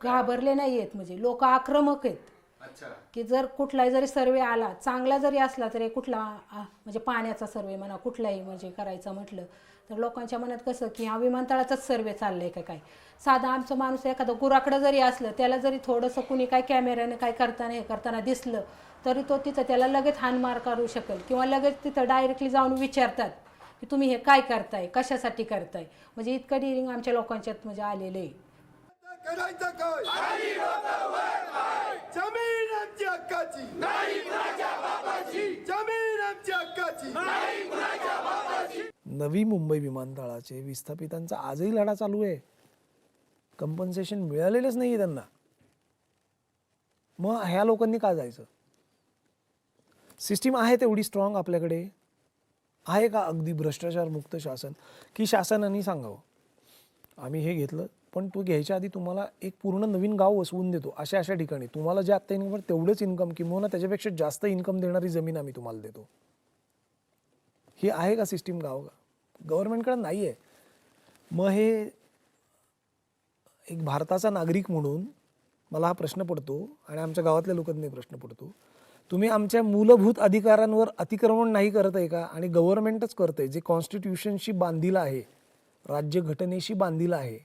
घाबरले नाही आहेत म्हणजे. लोक आक्रमक आहेत. की जर कुठलाही जरी सर्वे आला चांगला जरी असला तरी कुठला म्हणजे पाण्याचा सर्वे म्हणा कुठलाही म्हणजे करायचं म्हटलं तर लोकांच्या मनात कसं की हा विमानतळाचाच सर्वे चाललंय का काय? साधा आमचं माणूस एखादं गुराकडं जरी असलं त्याला जरी थोडंसं कुणी काय कॅमेऱ्याने काय करताना हे करताना दिसलं तरी तो तिथं त्याला लगेच हानमार करू शकेल किंवा लगेच तिथं डायरेक्टली जाऊन विचारतात. की तुम्ही हे काय करताय? कशासाठी करताय? म्हणजे इतकं डिरिंग आमच्या लोकांच्यात म्हणजे आलेलं आहे. करायचं काय? जमीन आमच्या हक्काची. जमीन आमच्या हक्काची. नवी मुंबई विमानतळाचे विस्थापितांचा आजही लढा चालू आहे. कंपन्सेशन मिळालेलंच नाही त्यांना. मग ह्या लोकांनी का जायचं? सिस्टीम आहे तेवढी स्ट्रॉंग आपल्याकडे. आहे का अगदी भ्रष्टाचार मुक्त शासन? की शासनाने सांगावं? आम्ही हे घेतलं पण तो घ्यायच्या आधी तुम्हाला एक पूर्ण नवीन गाव वसवून देतो अशा अशा ठिकाणी. तुम्हाला जे आत्ता इन्कम तेवढंच इन्कम किंवा त्याच्यापेक्षा जास्त इन्कम देणारी जमीन आम्ही तुम्हाला देतो. ही आहे का सिस्टीम गाव? का गव्हर्नमेंटकडे नाही आहे मग हे एक भारताचा नागरिक म्हणून मला हा प्रश्न पडतो आणि आमच्या गावातल्या लोकांनी प्रश्न पडतो. तुम्ही आमच्या मूलभूत अधिकारांवर अतिक्रमण नाही करत आहे का? आणि गव्हर्नमेंटच करत आहे जे कॉन्स्टिट्यूशनशी बांधील आहे राज्यघटनेशी बांधील आहे.